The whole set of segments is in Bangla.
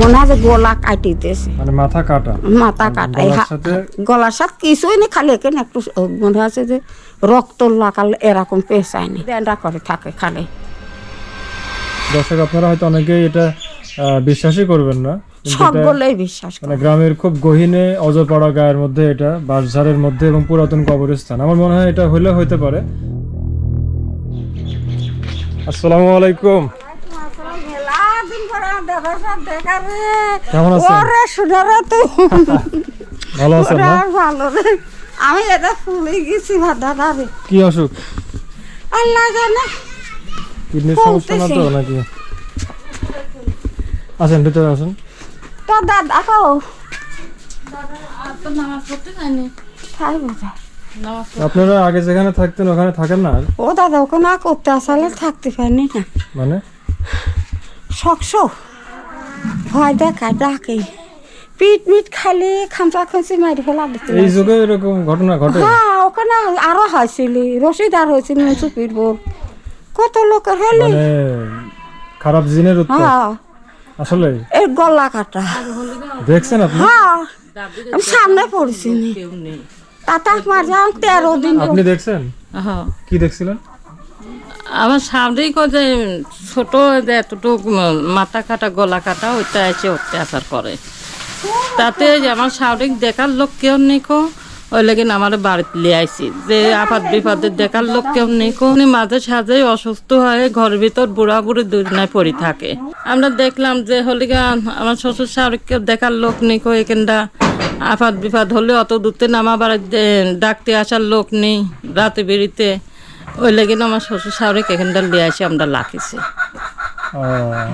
মনে হয় যে গোলা কাটিতেছে। মানে মাথা কাটা। মাথা কাটা। গলার সাথে কিছুই নেই খালি এখানে একটু মনে আছে যে রক্ত লাগাল এরকম পেশায়নি করে থাকে খালি। দর্শক আপনারা হয়তো অনেকেই এটা বিশ্বাসই করবেন না। কিন্তু সব বলেই বিশ্বাস মানে গ্রামের খুব গহীনে অজপাড়া গায়ের মধ্যে এটা বাঁশঝাড়ের মধ্যে এবং পুরাতন কবরস্থান। আমার মনে হয় এটা হলেও হইতে পারে। আসসালামু আলাইকুম। কেমন আছেন? ওরে শুনারে তুই ভালো আছেন না ভালো রে। আমি এটা ফুলে গেছি দাদা রে কি অসুখ? আল্লাহ জানে। কিডনির সমস্যা না তো নাকি? আসেন ভিতরে আসেন। তো দাদা কো আপনারা আগে যেখানে থাকতেন ওখানে থাকেন না ও দাদা ওকে না করতে আসলে থাকতে পারিনি না। মানে? শখস ভয় দেখায় ডাকে পিট মিট খালি খামচা খামচি মারি ফেলা দিতে এই যুগে এরকম ঘটনা ঘটে? হ্যাঁ ওখানে আরও হয়েছিল রশিদার হয়েছিল চুপির বোর কত লোকের হলি? মানে খারাপ জিনের হ্যাঁ। আসলে? এই গলা কাটা। দেখছেন আপনি? হ্যাঁ আমি সামনে পড়ছি তাতা মারলাম তেরো দিন আপনি দেখছেন? হ্যাঁ। কি দেখছিলেন? আমার সামনেই যে ছোট এতটুকু মাথা কাটা, গলা কাটা, ওইটা এসে অত্যাচার করে। তাতে আমার সামনে দেখার লোক কেউ নেই কো। ওই লেগে আমার বাড়িতে লিয়ে আইসি যে আপাত বিপদের দেখার লোক কেউ নেই কো। মাঝে সাঝে অসুস্থ হয়ে ঘরের ভিতর বুড়া বুড়ি দুজনায় পড়ে থাকে। আমরা দেখলাম যে হলিগা আমার শ্বশুর শাহরুখকে দেখার লোক নেই কো এখানটা। আপাত বিপাদ হলে অত দূরতে নামা বাড়িতে ডাকতে আসার লোক নেই রাতে বেরিতে। ওই লেগে আমার শ্বশুর শাহরুখ এখানটা লিয়ে আসে আমরা লাখিছি ও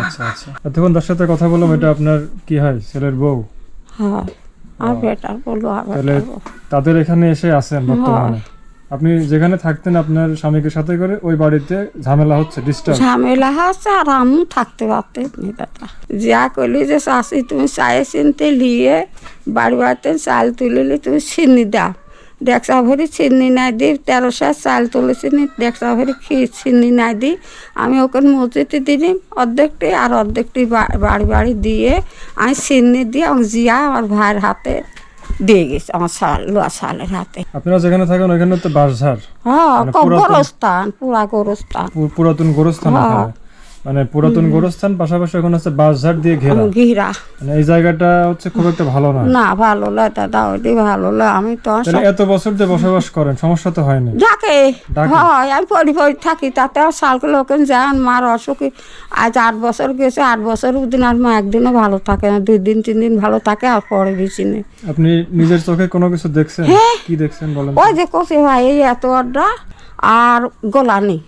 আচ্ছা আচ্ছা। এতক্ষণ তার সাথে কথা বললাম এটা আপনার কি হয়? ছেলের বউ? হ্যাঁ আর বলব আর তাহলে তাদের এখানে এসে আছেন বর্তমানে? আপনি যেখানে থাকতেন আপনার স্বামীকে সাথে করে ওই বাড়িতে ঝামেলা হচ্ছে ডিস্টার্ব ঝামেলা আছে আর আমি থাকতে পারতে নি দাদা। যা করলি যে শাশি তুমি চায়ে চিনতে লিয়ে বাড়ি বাড়িতে চাল তুলিলি তুমি চিনি দাও। দেখসা ভরি চিনি নাই দিই তেরোশো চাল তুলেছি নি দেখসা ভরি চিনি নাই দিই আমি ওকে মসজিদে দিলাম অর্ধেকটি আর অর্ধেকটি বাড়ি বাড়ি দিয়ে আমি চিনি দিয়ে আমার জিয়া আমার ভাইয়ের হাতে দিয়ে গেছি আমার শাল লোয়া শালের হাতে। আপনারা যেখানে থাকেন ওখানে তো বাঁশঝাড়। হ্যাঁ মানে গোরস্থান পুরা গোরস্থান। পুরাতন গোরস্থান হ্যাঁ। মানে পুরাতন গোরস্থান পাশাপাশি ওখানে হচ্ছে বাঁশঝাড় দিয়ে ঘেরা। ঘিরা। মানে এই জায়গাটা হচ্ছে খুব একটা ভালো না না ভালো লাগে দাদা ওইটি ভালো লাগে আমি তো তাহলে এত বছর যে বসবাস করেন সমস্যা তো হয়নি। ডাকে ডাকে? হয় আমি পড়ি পড়ি থাকি তাতে সালকে লোকেন যান মার অসুখী আজ আট বছর গেছে আট বছর দিন আর মা একদিনও ভালো থাকে না দুই দিন তিন দিন ভালো থাকে আর পরে বেশি নেই। আপনি নিজের চোখে কোনো কিছু দেখছেন? কি দেখছেন বলেন ওই যে কষে ভাই এই এত অড্ডা আর গোলা নেই।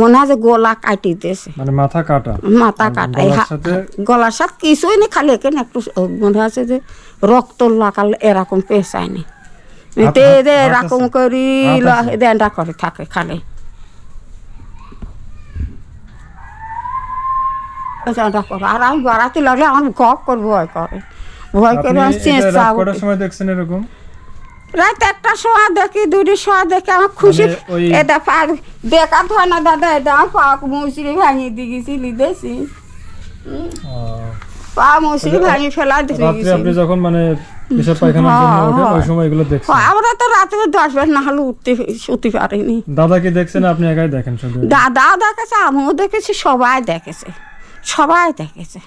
মনে হয় যে গোলা কাটিতেছে। মানে মাথা কাটা? মাথা কাটা। গলার সাথে? কিছুই নেই খালি এখানে একটু মনে আছে যে রক্ত লাগাল এরকম পেশায়নি তে এরকম? করি দেনটা করে থাকে খালি। আর আমি বাড়াতে লাগলে আমার গপ করে ভয় করে। ভয় করে চেঁচা সময় দেখছেন এরকম? রাত একটা সময় দেখি দুটি সময় দেখি আমার খুশি। মানে এটা পা দেখা হয় না দাদা এটা আমার পা মুসরি ভাঙিয়ে দিয়ে গেছিলি দেখছি আহ, পা মুসরি ভাঙি ফেলা দিয়ে গেছি। আপনি যখন মানে পেশাব পায়খানার জন্য ওঠেন ওই। সময় এগুলো দেখছেন? আমরা তো রাত্রে দশ বার না হলে উঠতে শুতে পারিনি। দাদা কি দেখছেন? আপনি একাই দেখেন শুধু? দাদাও দেখেছে আমিও দেখেছি সবাই দেখেছে। সবাই দেখেছে।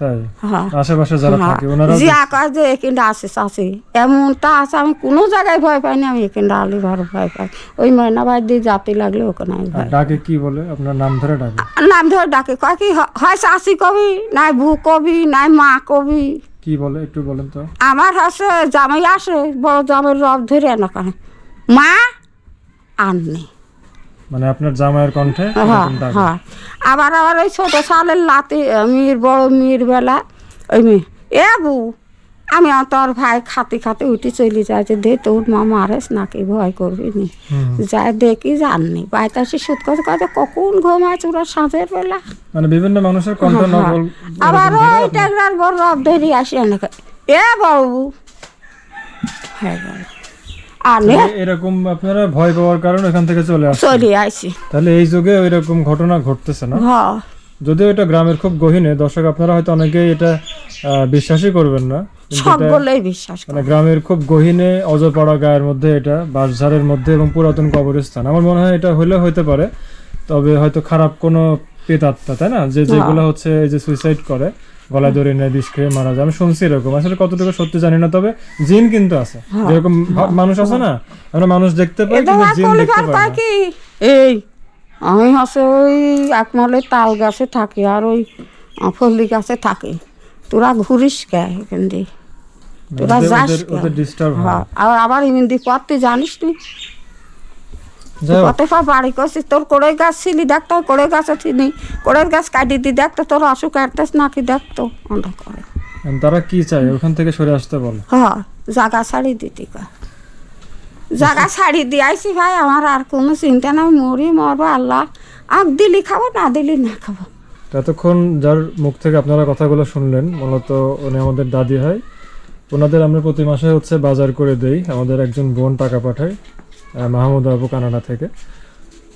তাই? হ্যাঁ। আশেপাশে যারা থাকে ওনারা যে আকাশ যে এখানটা আসে আসে এমনটা আছে আমি কোনো জায়গায় ভয় পাইনি আমি এখানটা আলি ভালো ভয় পাই। ওই ময়না বাড়ি দিয়ে যাতে লাগলে ওখানে আমি ডাকে কি বলে? আপনার নাম ধরে ডাকে। নাম ধরে ডাকে কয় কি হয় শাশি কবি নাই ভু কবি নাই মা কবি। কি বলে একটু বলেন তো। আমার হাসে জামাই আসে বড় জামাই রব ধরে না কেন মা আননি। মানে আপনার জামাইয়ের কণ্ঠে হ্যাঁ ডাকে। হ্যাঁ। আবার আবার ওই ছোট সালের লাতি মির বড় মির বেলা ওই মেয়ে এ বউ আমি তোর ভাই খাতে খাতে উঠে চলে যায় যে দে তোর মা মারেস নাকি ভয় করবি নি। যাই দেখি জাননি। বাড়িতে আসি সুদ কথা কথা কখন ঘুমাচ্ছে ওরা সাঁঝের বেলা। মানে বিভিন্ন মানুষের কণ্ঠ হ্যাঁ, নকল আবার ওই টেকরার বড় রব ধরে আসি এনেকে এ বাবু হয়ে গেল আর নে এ- এরকম আপনারা ভয় পাওয়ার কারণে এখান থেকে চলে আসছে চলে আসি তাহলে এই যুগে ওইরকম ঘটনা ঘটতেছে না। হ্যাঁ। যদিও এটা গ্রামের খুব গহীনে দর্শক আপনারা হয়তো অনেকেই এটা বিশ্বাসই করবেন না। বিশ্বাস মানে গ্রামের খুব গহীনে অজপাড়া গায়ের মধ্যে এটা বাঁশঝাড়ের মধ্যে এবং পুরাতন কবরস্থান। আমার মনে হয় এটা হলে হতে পারে তবে হয়তো খারাপ কোনো পেতাত্মা তাই না? যে যেগুলো হচ্ছে এই যে সুইসাইড করে গলায় দড়ি নেয় বিষ খেয়ে মারা যায়। আমি শুনছি এরকম। আসলে কতটুকু সত্যি জানি না তবে জিন কিন্তু আছে। যেরকম মানুষ আছে না আমরা মানুষ দেখতে পাই কিন্তু জিন দেখতে পাই তাই এই আমি হচ্ছে ওই একমালে তাল গাছে থাকি আর ওই ফল্লি গাছে থাকি। তোরা ঘুরিস কে এখান দিয়ে? তোরা যাস হ্যাঁ। হয়। আর আবার এমন দিয়ে পথ তুই জানিস নি হোক, বাড়ি করছিস তোর কোড়ের গাছ ছিলি দেখতো কোড়ের গাছ ছিলি কোড়ের গাছ কাটি দি দেখতো তোর অসুখ কাটতেস নাকি দেখতো অন্ধ করে। তারা কি চায়? ওখান থেকে সরে আসতে বলে। হ্যাঁ জাগা ছাড়ি দিতি কা জাগা ছাড়ি দিয়াইছি ভাই আমার আর কোনো চিন্তা নাই মরি মরবো আল্লাহ। আগ দিলি খাব না দিলি না খাব। এতক্ষণ যার মুখ থেকে আপনারা কথাগুলো শুনলেন মূলত উনি আমাদের দাদি হয় ওনাদের আমরা প্রতি মাসে হচ্ছে বাজার করে দেই আমাদের একজন বোন টাকা পাঠায়। মাহমুদ আবু কানাডা থেকে।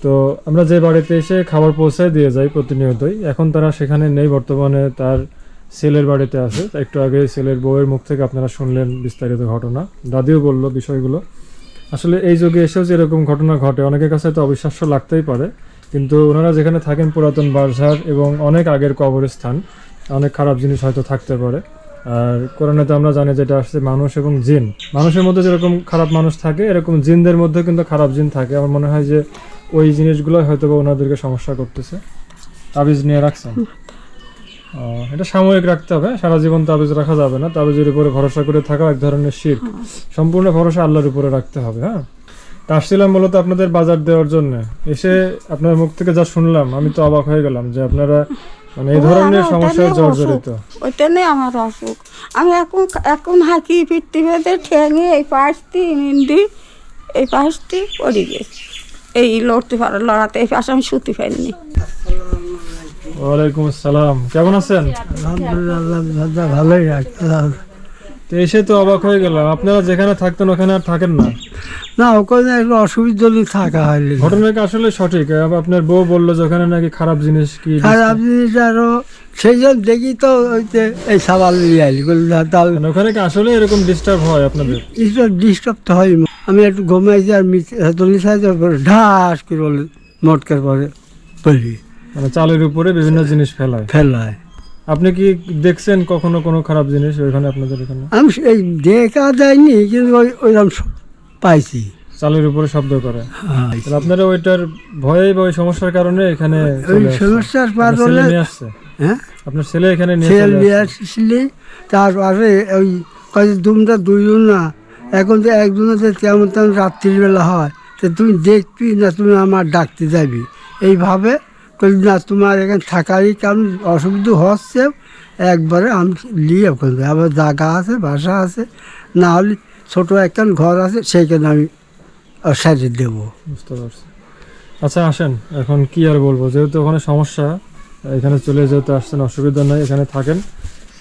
তো আমরা যে বাড়িতে এসে খাবার পৌঁছায় দিয়ে যাই প্রতিনিয়তই, এখন তারা সেখানে নেই, বর্তমানে তার সেলের বাড়িতে আছে। একটু আগে সেলের বউয়ের মুখ থেকে আপনারা শুনলেন বিস্তারিত ঘটনা। দাদিও বলল বিষয়গুলো। আসলে এই যুগে এসেও যে এরকম ঘটনা ঘটে, অনেকের কাছে তো অবিশ্বাস্য লাগতেই পারে। কিন্তু ওনারা যেখানে থাকেন পুরাতন বারঝাড় এবং অনেক আগের কবরস্থান, অনেক খারাপ জিনিস হয়তো থাকতে পারে। আর কোরআনে তো আমরা জানি যেটা আসছে মানুষ এবং জিন। মানুষের মধ্যে যেরকম খারাপ মানুষ থাকে এরকম জিনদের মধ্যে কিন্তু খারাপ জিন থাকে। আমার মনে হয় যে ওই জিনিসগুলো হয়তো বা ওনাদেরকে সমস্যা করতেছে। তাবিজ নিয়ে রাখছেন। এটা সাময়িক রাখতে হবে। সারা জীবন তাবিজ রাখা যাবে না। তাবিজের উপরে ভরসা করে থাকা এক ধরনের শির সম্পূর্ণ ভরসা আল্লাহর উপরে রাখতে হবে হ্যাঁ? তা আসছিলাম মূলত আপনাদের বাজার দেওয়ার জন্য। এসে আপনার মুখ থেকে যা শুনলাম আমি তো অবাক হয়ে গেলাম যে আপনারা মানে এই ধরনের সমস্যায় জর্জরিত। ওইটা আমার অসুখ। আমি এখন এখন হাঁকি ফিরতি বেঁধে ঠেঙে এই পাশটি মিন্দি এই পাশটি পড়ে গেছে। এই লড়তে পারে লড়াতে এই পাশে আমি শুতে পারিনি ওয়ালাইকুম আসসালাম। কেমন আছেন? আলহামদুলিল্লাহ ভালোই তো এসে তো অবাক হয়ে গেলাম। আপনারা যেখানে থাকতেন ওখানে আর থাকেন না। না ওখানে একটু অসুবিধা হলে থাকা হয়নি ঘটনা কি আসলে সঠিক। আপনার বউ বলল যে ওখানে নাকি খারাপ জিনিস কি খারাপ জিনিস আরও সেই জন্য দেখি তো ওই যে এই সাবাল নিয়ে আইলি তাহলে মানে ওখানে কি আসলে এরকম ডিস্টার্ব হয় আপনাদের? ডিস্টার্ব ডিস্টার্ব তো হয়। আমি একটু ঘুমাইছি আর মিথলি সাইজ ঢাস করে বলে মটকার পরে বলি। মানে চালের উপরে বিভিন্ন জিনিস ফেলায়। ফেলায়। আপনি কি দেখছেন কখনো কোনো খারাপ জিনিস ওইখানে আপনাদের এখানে? আমি এই দেখা যায়নি কিন্তু ওই ওইরকম পাইছি। চালের উপরে শব্দ করে। হ্যাঁ। তাহলে আপনারা ওইটার ভয়ে বা ওই সমস্যার কারণে এখানে ওই সমস্যার আসছে? হ্যাঁ? আপনার ছেলে এখানে নিয়ে সেল নিয়ে আসছে। আসছিলি তারপরে ওই কয় তোমরা দুইজন না এখন তো একজনের যে তেমন তেমন রাত্রিবেলা হয় তো তুমি দেখবি না তুমি আমার ডাকতে যাবি। এইভাবে কই না, তোমার এখানে থাকারই কারণ, অসুবিধা হচ্ছে। একবারে আমি নিয়ে যাই। আবার জায়গা আছে, বাসা আছে, না হলে ছোটো একখান ঘর আছে, সেইখানে আমি সারিয়ে দেবো। বুঝতে পারছি। আচ্ছা আসেন, এখন কি আর বলব? যেহেতু ওখানে সমস্যা, এখানে চলে যেতে আসছেন, অসুবিধা নাই, এখানে থাকেন।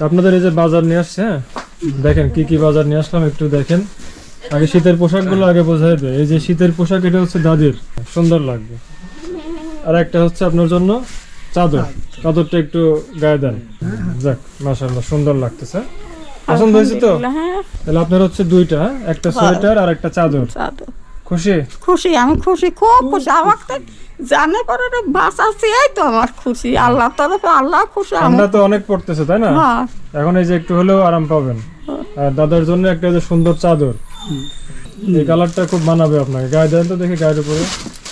আপনাদের এই যে বাজার নিয়ে আসছে হ্যাঁ? দেখেন, কি কি বাজার নিয়ে আসলাম, একটু দেখেন। আগে শীতের পোশাকগুলো আগে বোঝাই দেয়। এই যে শীতের পোশাক, এটা হচ্ছে দাদির। সুন্দর লাগবে। আর একটা হচ্ছে আপনার জন্য চাদর। চাদরটা একটু গায়ে দেন। যাক মাশাআল্লাহ সুন্দর লাগতেছে। পছন্দ হয়েছে তো? হ্যাঁ। তাহলে আপনার হচ্ছে দুইটা হ্যাঁ? একটা সোয়েটার আর একটা চাদর। খুশি? খুশি আমি খুশি খুব খুশি। আমার তো জানে পরে রে বাঁচাচ্ছি এই তো আমার খুশি। আল্লাহ তরফে আল্লাহ খুশি আমি ঠান্ডা তো অনেক পড়তেছে তাই না? হ্যাঁ। এখন এই যে একটু হলেও আরাম পাবেন। আর দাদার জন্য একটা সুন্দর চাদর। এই কালারটা খুব মানাবে আপনাকে। গায়ে দেন তো দেখি গায়ের উপরে।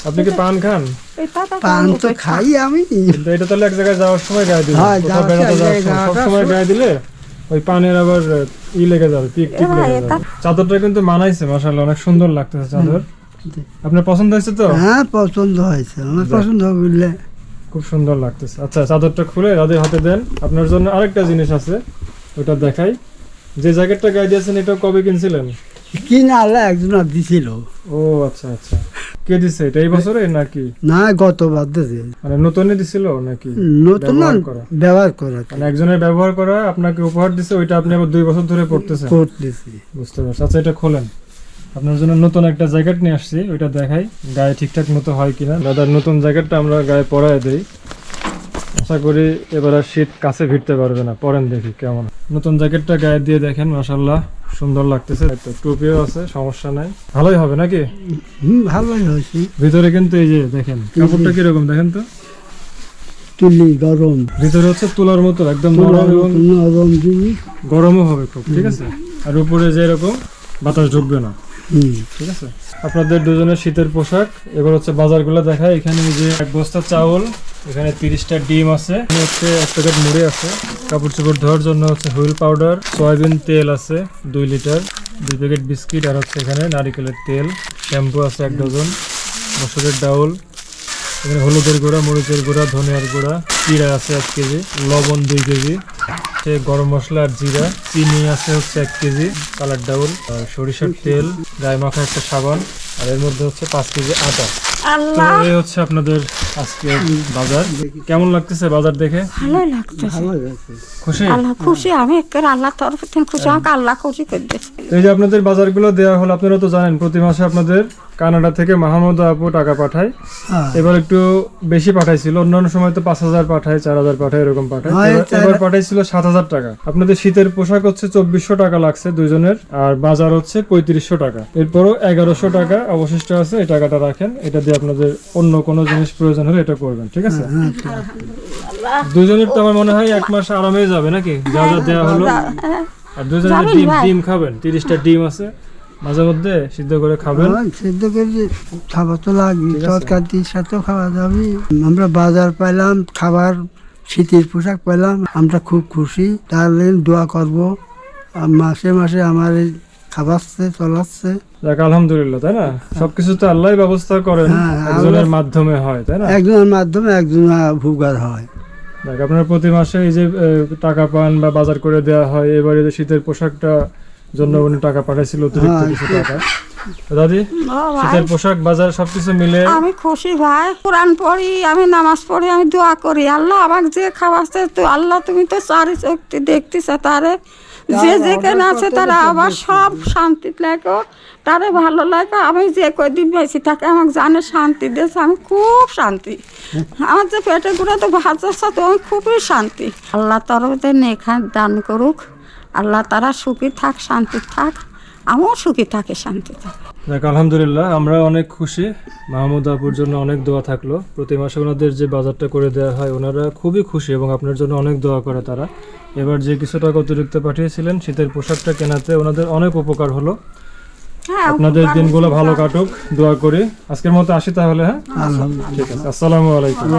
আপনি কি পান খান? পান তো খাই আমি। কিন্তু এটা তাহলে এক জায়গায় যাওয়ার সময় গায়ে দিলে। হ্যাঁ, কোথাও বেড়াতে যাওয়ার সময় সময় গায়ে দিলে ওই পানের আবার ই লেগে যাবে পিক টিক এবার লেগে যাবে। চাদরটা কিন্তু মানাইছে মাশাআল্লাহ অনেক সুন্দর লাগতেছে চাদর। আপনার পছন্দ হয়েছে তো? হ্যাঁ পছন্দ হয়েছে আমার পছন্দ বুঝলে খুব সুন্দর লাগতেছে। আচ্ছা চাদরটা খুলে দাদির হাতে দেন। আপনার জন্য আরেকটা জিনিস আছে ওটা দেখাই। যে জ্যাকেটটা গায়ে দিয়েছেন এটা কবে কিনছিলেন? কি না আল্লাহ একজন দিছিল। ও আচ্ছা আচ্ছা। কে দিছে? এটা এই বছরে নাকি? না গতবার দিছে মানে নতুনই দিছিল নাকি? নতুন ব্যবহার করা। মানে একজনের ব্যবহার করা আপনাকে উপহার দিছে ওইটা আপনি আবার দুই বছর ধরে পড়তেছেন। পড়তেছি। বুঝতে পারছি। আচ্ছা এটা খোলেন। আপনার জন্য নতুন একটা জ্যাকেট নিয়ে আসছি ওইটা দেখাই। গায়ে ঠিকঠাক মতো হয় কিনা? দাদার নতুন জ্যাকেটটা আমরা গায়ে পরায় দেই। আশা করি এবার আর শীত কাছে ভিড়তে পারবে না। পরেন দেখি কেমন। নতুন জ্যাকেটটা গায়ে দিয়ে দেখেন মাসাল্লাহ সুন্দর লাগতেছে। তো টুপিও আছে সমস্যা নাই। ভালোই হবে নাকি? ভালোই হয়েছে। ভিতরে কিন্তু এই যে দেখেন কাপড়টা কীরকম দেখেন তো? তুলি গরম। ভিতরে হচ্ছে তুলার মতো একদম নরম এবং নরম জিনিস। গরমও হবে খুব ঠিক আছে? আর উপরে যে এরকম বাতাস ঢুকবে না। ঠিক আছে? আপনাদের দুজনের শীতের পোশাক। এবার হচ্ছে বাজারগুলো দেখায় এখানে যে এক বস্তা চাউল, এখানে তিরিশটা ডিম আছে। হচ্ছে এক প্যাকেট মুড়ি আছে। কাপড় চোপড় ধোয়ার জন্য হচ্ছে হুইল পাউডার, সয়াবিন তেল আছে, দুই লিটার, দুই প্যাকেট বিস্কিট, আর হচ্ছে এখানে নারিকেলের তেল, শ্যাম্পু আছে এক ডজন, মসুরের ডাউল, এখানে হলুদের গুঁড়া, মরিচের গুঁড়া, ধনিয়ার গুঁড়া জিরা আছে এক কেজি, লবণ দুই কেজি। সে গরম মশলা আর জিরা চিনি আছে হচ্ছে এক কেজি কালার ডাউল আর সরিষার তেল গায়ে মাখা একটা সাবান আর এর মধ্যে হচ্ছে পাঁচ কেজি আটা। তো এই হচ্ছে আপনাদের আজকে বাজার। কেমন লাগতেছে বাজার দেখে? ভালোই লাগতেছে। খুশি? আল্লাহ খুশি আমি একের আল্লাহ তরফ থেকে খুশি। আমাকে আল্লাহ খুশি করে দিয়েছে। এই যে আপনাদের বাজারগুলো দেওয়া হলো আপনারা তো জানেন প্রতি মাসে আপনাদের কানাডা থেকে মাহমুদ আপু টাকা পাঠায়। হ্যাঁ। এবার একটু বেশি পাঠাইছিল। অন্যান্য সময় তো পাঁচ হাজার পাঠায় চার হাজার পাঠায় এরকম পাঠায়। এবার- পাঠাইছিল সাত হাজার টাকা। আপনাদের শীতের পোশাক হচ্ছে চব্বিশশো টাকা লাগছে দুইজনের আর বাজার হচ্ছে পঁয়ত্রিশশো টাকা। এরপরও এগারোশো টাকা অবশিষ্ট আছে এই টাকাটা রাখেন। এটা দিয়ে আপনাদের অন্য কোনো জিনিস প্রয়োজন হলে এটা করবেন ঠিক আছে? দুজনের তো আমার মনে হয় এক মাস আরামে যাবে নাকি? যা যা দেওয়া হলো। হ্যাঁ, আর দুজনের ডিম ডিম খাবেন তিরিশটা ডিম আছে। মাঝে মধ্যে সিদ্ধ করে খাবেন। আমার সেদ্ধ করে খাবার তো লাগবে। তরকারির সাথেও খাওয়া যাবে। আমরা বাজার পাইলাম খাবার শীতের পোশাক পেলাম আমরা খুব খুশি। তাহলে দোয়া করব। মাসে মাসে আমার এই খাবারছে চলাচ্ছে যাক আলহামদুলিল্লাহ তাই না? সবকিছু তো আল্লাহ ব্যবস্থা করেন। হ্যাঁ, একজনের মাধ্যমে হয় তাই না? একজনের মাধ্যমে একজন ভুগার হয়। দেখ আপনার প্রতি মাসে এই যে টাকা পান বা বাজার করে দেওয়া হয় এবারে যে শীতের পোশাকটা জন্য উনি টাকা পাঠাইছিল অতিরিক্ত হ্যাঁ, কিছু টাকা। দাদি শীতের পোশাক বাজার সবকিছু মিলে আমি খুশি ভাই। কোরআন পড়ি আমি নামাজ পড়ি আমি দোয়া করি। আল্লাহ আমাকে যে খাওয়াচ্ছে তো আল্লাহ তুমি তো চারি শক্তি দেখতেছ তারে। যে যেখানে আছে তারা আবার সব শান্তি লাগে তারে ভালো লাগে আমি যে কদিন বেশি থাকে আমাকে জানে শান্তি দিয়েছে আমি খুব শান্তি। আমার যে পেটে গুঁড়ো তো ভাজাচ্ছে তো আমি খুবই শান্তি। আল্লাহ তরফে নেখা দান করুক। আল্লাহ তারা সুখী থাক শান্তি থাক। আমিও সুখী থাকে শান্তি থাক। দেখ আলহামদুলিল্লাহ আমরা অনেক খুশি। মাহমুদ আপুর জন্য অনেক দোয়া থাকল। প্রতি মাসে ওনাদের যে বাজারটা করে দেওয়া হয় ওনারা খুবই খুশি এবং আপনার জন্য অনেক দোয়া করে তারা। এবার যে কিছু টাকা অতিরিক্ত পাঠিয়েছিলেন শীতের পোশাকটা কেনাতে ওনাদের অনেক উপকার হলো। হ্যাঁ আপনাদের দিনগুলো ভালো কাটুক দোয়া করি। আজকের মতো আসি তাহলে হ্যাঁ? ঠিক আছে আসসালামু আলাইকুম।